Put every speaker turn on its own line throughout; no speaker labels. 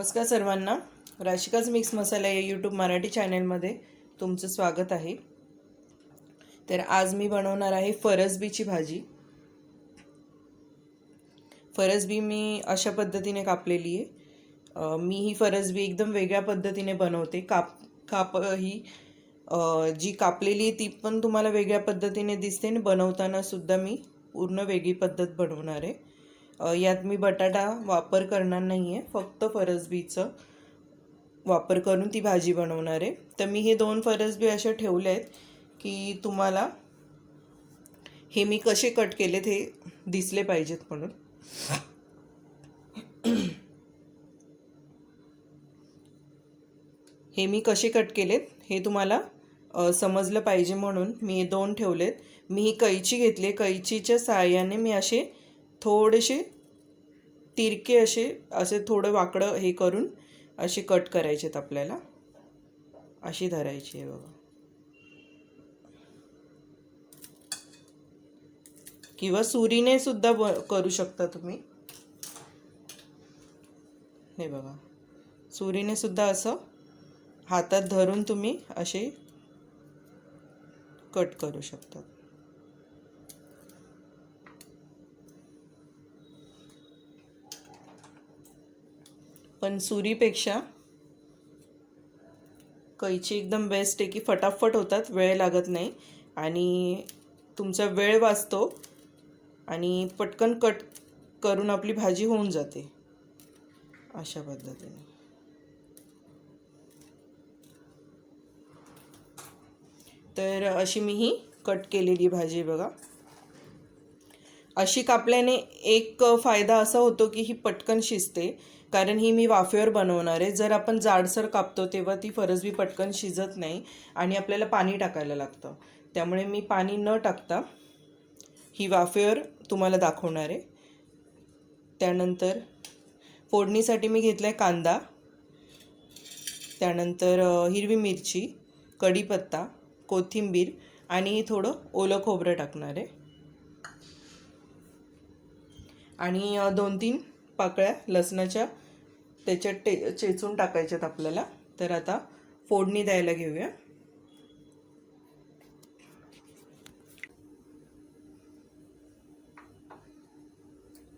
नमस्कार सर्वांना. राशिकाच मिक्स मसाला या यूट्यूब मराठी चॅनलमध्ये तुमचं स्वागत आहे. तर आज मी बनवणार आहे फरसबीची भाजी. फरसबी मी अशा पद्धतीने कापलेली आहे. मी ही फरसबी एकदम वेगळ्या पद्धतीने बनवते. काप काप ही जी कापलेली आहे ती पण तुम्हाला वेगळ्या पद्धतीने दिसते आणि बनवताना सुद्धा मी पूर्ण वेगळी पद्धत बनवणार आहे. यात मी बटाटा वापर करणार नाही आहे फक्त फरसबीचं वापर करून ती भाजी बनवणार आहे. तर मी हे दोन फरसबी अशा ठेवले आहेत की तुम्हाला हे मी कसे कट केलेत हे दिसले पाहिजेत म्हणून. हे मी कसे कट केलेत हे तुम्हाला समजलं पाहिजे म्हणून मी हे दोन ठेवलेत. मी ही कैची घेतली कैचीच्या साहाय्याने मी असे थोडेसे तिरके असे असे थोडं वाकडं हे करून असे कट करायचेत आपल्याला. अशी धरायची आहे बघा. किंवा सुरीने सुद्धा ब करू शकता तुम्ही. हे बघा. सुरीने सुद्धा असं हातात धरून तुम्ही असे कट करू शकता. पण सुरीपेक्षा कैची एकदम बेस्ट आहे की फटाफट होतात वेळ लागत नाही. आणि तुमचा वेळ वाचतो आणि पटकन कट करून आपली भाजी होऊन जाते. अशा पद्धतीने. तर अशी मी ही कट केलेली भाजी बघा. अशी कापल्याने एक फायदा असा होतो की ही पटकन शिजते. कारण ही मी वाफेवर बनवणार आहे. जर आपण जाडसर कापतो तेव्हा ती फरसबी पटकन शिजत नाही आणि आपल्याला पाणी टाकायला लागतं. त्यामुळे मी पाणी न टाकता ही वाफेवर तुम्हाला दाखवणार आहे. त्यानंतर फोडणीसाठी मी घेतला आहे कांदा. त्यानंतर हिरवी मिरची कढीपत्ता कोथिंबीर आणि थोडं ओलं खोबरं टाकणार आहे. आणि दोन तीन पाकळ्या लसणाच्या त्याच्यात टे चेचून टाकायच्यात आपल्याला. तर आता फोडणी द्यायला घेऊया.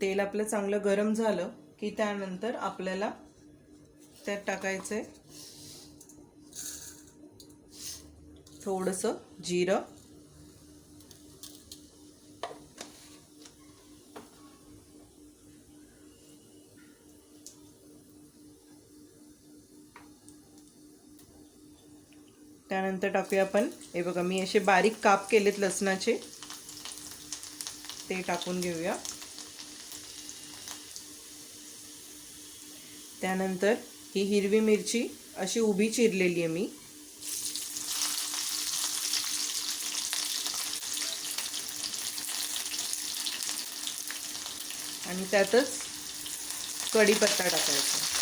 तेल आपलं चांगलं गरम झालं की त्यानंतर आपल्याला त्यात टाकायचं आहे थोडंसं जिरं. त्यानंतर टाकूया आपण. हे बघा मी असे बारीक काप केलेत लसणाचे. ते टाकून घेऊया. त्यानंतर ही हिरवी मिरची अशी उभी चिरलेली आहे मी. आणि त्यातच कढीपत्ता टाकायचा.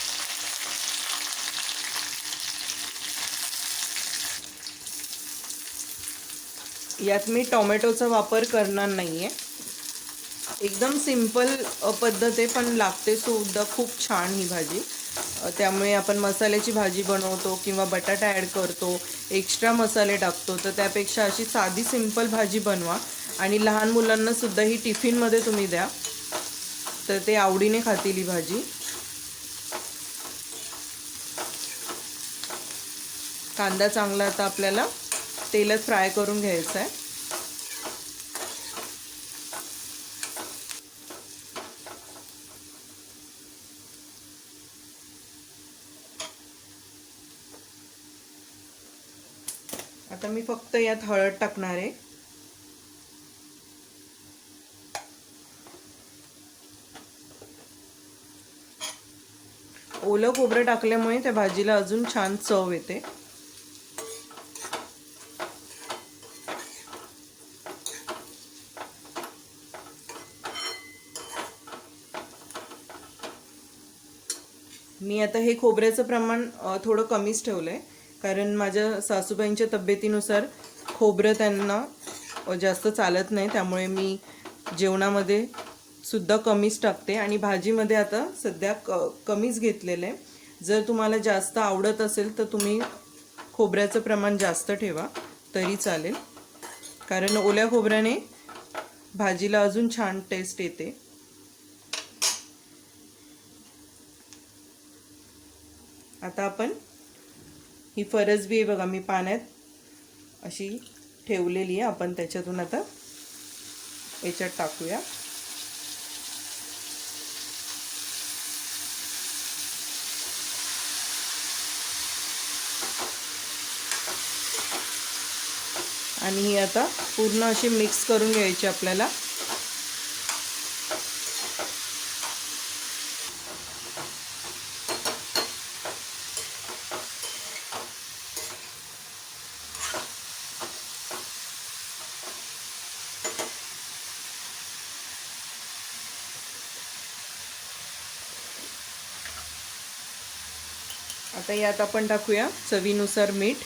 यात मी टोमॅटोचा वापर करणार नाही आहे एकदम सिंपल पद्धत आहे पण लागते सुद्धा खूप छान ही भाजी. त्यामुळे आपण मसाल्याची भाजी बनवतो किंवा बटाटा ॲड करतो एक्स्ट्रा मसाले टाकतो तर त्यापेक्षा अशी साधी सिंपल भाजी बनवा. आणि लहान मुलांनासुद्धा ही टिफिनमध्ये तुम्ही द्या. तर ते आवडीने खातील ही भाजी. कांदा चांगला आता आपल्याला तेलात फ्राय करून घ्यायचं आहे आता मी फक्त यात हळद टाकणार आहे. ओलं खोबरं टाकल्यामुळे त्या भाजीला अजून छान चव येते. मी आता हे खोबऱ्याचं प्रमाण थोडं कमीच ठेवलं आहे कारण माझ्या सासूबाईंच्या तब्येतीनुसार खोबरं त्यांना जास्त चालत नाही. त्यामुळे मी जेवणामध्ये सुद्धा कमीच टाकते. आणि भाजीमध्ये आता सध्या क कमीच घेतलेलं आहे जर तुम्हाला जास्त आवडत असेल तर तुम्ही खोबऱ्याचं प्रमाण जास्त ठेवा. तरी चालेल. कारण ओल्या खोबऱ्याने भाजीला अजून छान टेस्ट येते. आता आपण ही फरसबी आहे बघा मी पाण्यात अशी ठेवलेली आहे. आपण त्याच्यातून आता याच्यात टाकूया. आणि ही आता पूर्ण अशी मिक्स करून घ्यायची आपल्याला. आता यात आपण टाकूया चवीनुसार मीठ.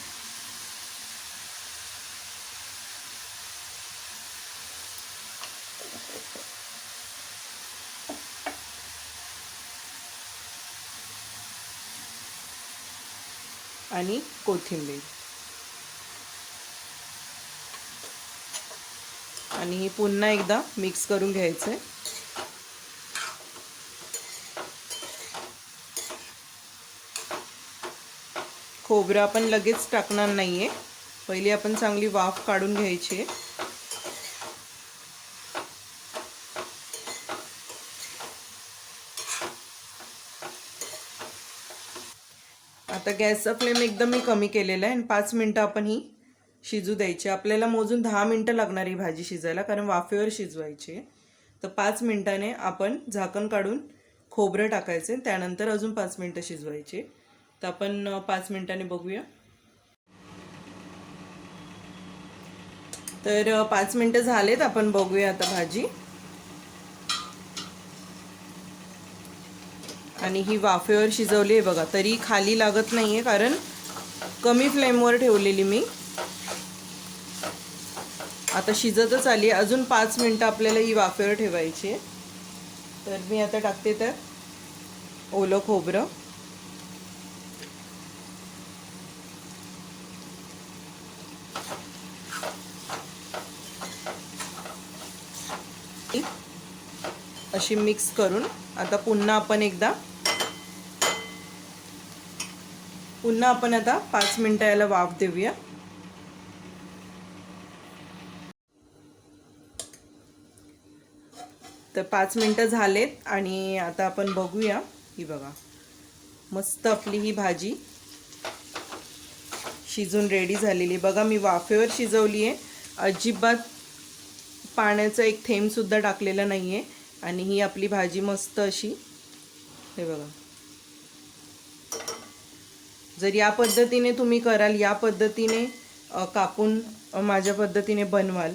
आणि कोथिंबीर. आणि हे पुन्हा एकदा मिक्स करून घ्यायचं आहे खोबरं आपण लगेच टाकणार नाही आहे पहिली आपण चांगली वाफ काढून घ्यायची आहे. आता गॅसचा फ्लेम एकदम मी कमी केलेला आहे आणि पाच मिनटं आपण ही शिजू द्यायची. आपल्याला मोजून दहा मिनटं लागणार ही भाजी शिजायला कारण वाफेवर शिजवायची तर पाच मिनटाने आपण झाकण काढून खोबरं टाकायचे त्यानंतर अजून पाच मिनटं शिजवायचे तर आपण पाच मिनटाने बघूया. तर पाच मिनटं झालेत आपण बघूया आता भाजी. आणि ही वाफेवर शिजवली आहे बघा. तरी खाली लागत नाही आहे कारण कमी फ्लेमवर ठेवलेली मी. आता शिजतच आली अजून पाच मिनटं आपल्याला ही वाफेवर ठेवायची आहे. तर मी आता टाकते तर ओलं खोबरं. अशी मिक्स करून आता पुन्हा आपण एकदा पुन्हा आपण आता पाच मिनटं याला वाफ देऊया. तर पाच मिनटं झालेत आणि आता आपण बघूया. ही बघा मस्त आपली ही भाजी शिजून रेडी झालेली. बघा मी वाफेवर शिजवली आहे अजिबात पाण्याचं एक थेंबसुद्धा टाकलेलं नाही आहे आणि ही आपली भाजी मस्त अशी. हे बघा. जर या पद्धतीने तुम्ही कराल या पद्धतीने कापून माझ्या पद्धतीने बनवाल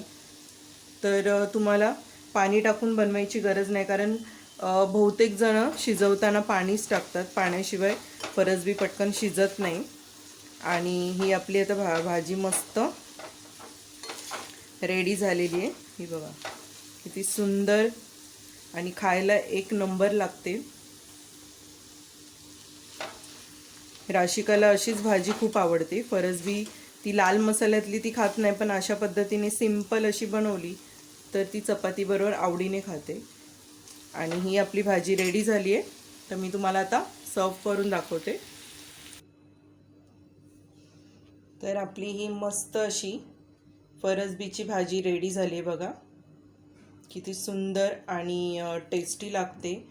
तर तुम्हाला पाणी टाकून बनवायची गरज नाही. कारण बहुतेक जण शिजवताना पाणीच टाकतात. पाण्याशिवाय फरसबी पटकन शिजत नाही. आणि ही आपली आता भा भाजी मस्त रेडी झालेली आहे. ही बघा. किती सुंदर आणि खायला एक नंबर लागते. राशिकाला अशीच भाजी खूप आवडते. फरसबी ती लाल मसाल्यातली ती खात नाही पण अशा पद्धतीने सिंपल अशी बनवली तर ती चपातीबरोबर आवडीने खाते. आणि ही आपली भाजी रेडी झाली आहे. तर मी तुम्हाला आता सर्व करून दाखवते. तर आपली ही मस्त अशी फरसबीची भाजी रेडी झाली आहे बघा. किती सुंदर आणि टेस्टी लागते.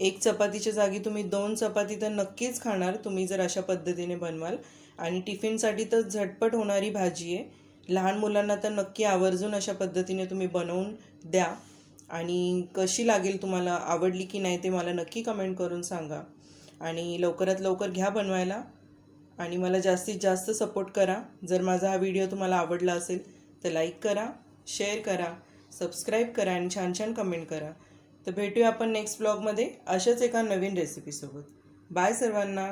एक चपातीच्या जागी तुम्ही दोन चपाती तर नक्कीच खाणार तुम्ही जर अशा पद्धतीने बनवाल. आणि टिफिनसाठी तर झटपट होणारी भाजी आहे. लहान मुलांना तर नक्की आवर्जून अशा पद्धतीने तुम्ही बनवून द्या. आणि कशी लागेल तुम्हाला आवडली की नाही ते मला नक्की कमेंट करून सांगा. आणि लवकरात लवकर घ्या बनवायला. आणि मला जास्तीत जास्त सपोर्ट करा. जर माझा हा व्हिडिओ तुम्हाला आवडला असेल तर लाईक करा शेअर करा. सबस्क्राईब करा आणि छान छान कमेंट करा. तर भेटूया आपण नेक्स्ट ब्लॉगमध्ये अशाच एका नवीन रेसिपीसोबत बाय सर्वांना.